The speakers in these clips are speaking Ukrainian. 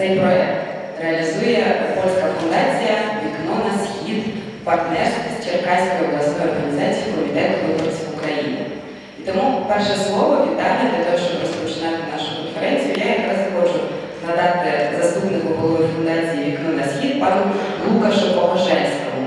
Цей проєкт реалізує польська фундація Вікно на схід в партнерстві з Черкаською обласною організацією Комітету виборців України. І тому перше слово вітання для того, щоб розпочинати нашу конференцію, я якраз хочу надати заступнику голови фундації Вікно на схід пану Лукашу Погошельському.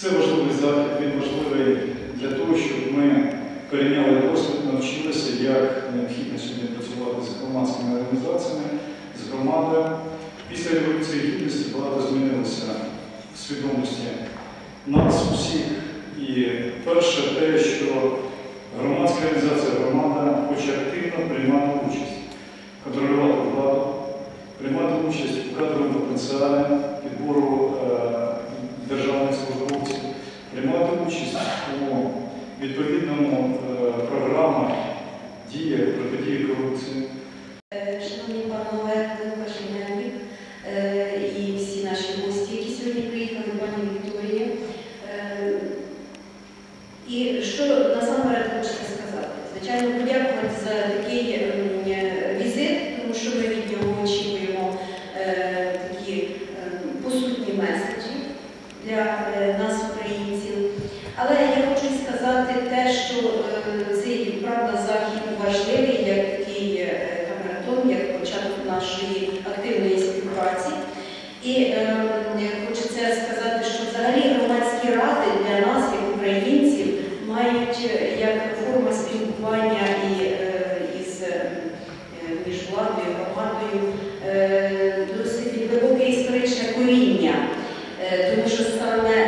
Це важливий захід, він важливий для того, щоб ми перейняли досвід, навчилися, як необхідно сьогодні працювати з громадськими організаціями, з громадою. Після Революції Гідності багато змінилося в свідомості нас усіх. І перше те, що громадська організація громада хоче активно приймати участь, контролювати владу, приймати участь у кадровому потенціалі підбору е, державних службовців, приймати участь у відповідному е, програмах діях протидії корупції. Е, Шановні панове Лукашенянік і всі наші гості, які сьогодні приїхали, пані Вікторія. Е, І що насамперед хочеться сказати? Звичайно, подякувати за такий м, е, візит, тому що ми від нього очікуємо е, такі е, посутні меседжі для е, нас, українців. Але я хочу й сказати те, що е, цей правда захід важливий як такий е, камертон, як початок нашої активної співпраці. І е, хочеться сказати, що взагалі громадські ради для нас, як українців, мають е, як форма спілкування і е, із е, між владою громадою е, досить глибоке історичне коріння. Е, Тому що саме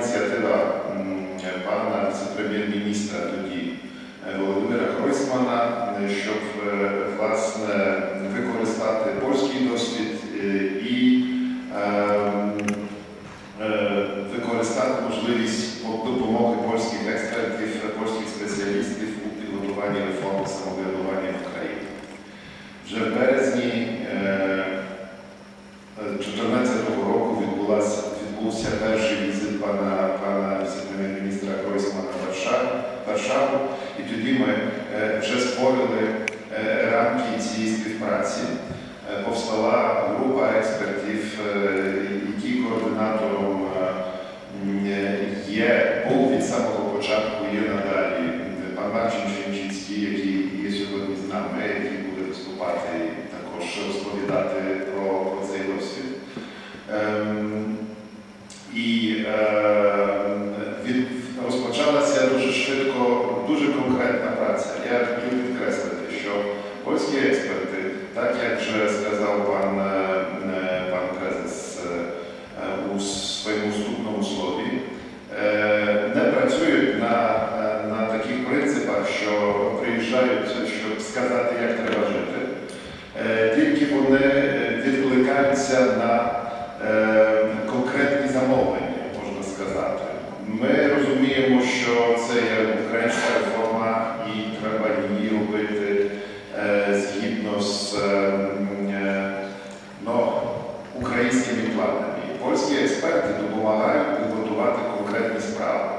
це була ініціатива м, пана віце-прем'єр-міністра тоді е, Володимира Гройсмана, е, щоб е, власне використати польський досвід е, і ем, е, використати можливість допомоги польських експертів, польських спеціалістів у підготуванні реформи самоврядування в Україні. Вже в березні візит пана, пана віце-прем'єр-міністра Гройсмана в Варшаву, Варшаву, і тоді ми е, вже створили е, рамки цієї співпраці. Е, Повстала група експертів, які координатором є, був від самого початку, є надалі пан Марчин Шемчинський, який є сьогодні з нами, який буде виступати і також розповідати конкретна праця. Я хотів підкреслити, що польські експерти, так як вже сказав пан, е, е, пан Презес е, у своєму вступному слові, не працюють на, на таких принципах, що приїжджають, щоб сказати, як треба жити. Тільки вони відкликаються на конкретні замовлення, можна сказати. Ми розуміємо, що це є українська з ну, українськими планами польські експерти допомагають підготувати конкретні справи.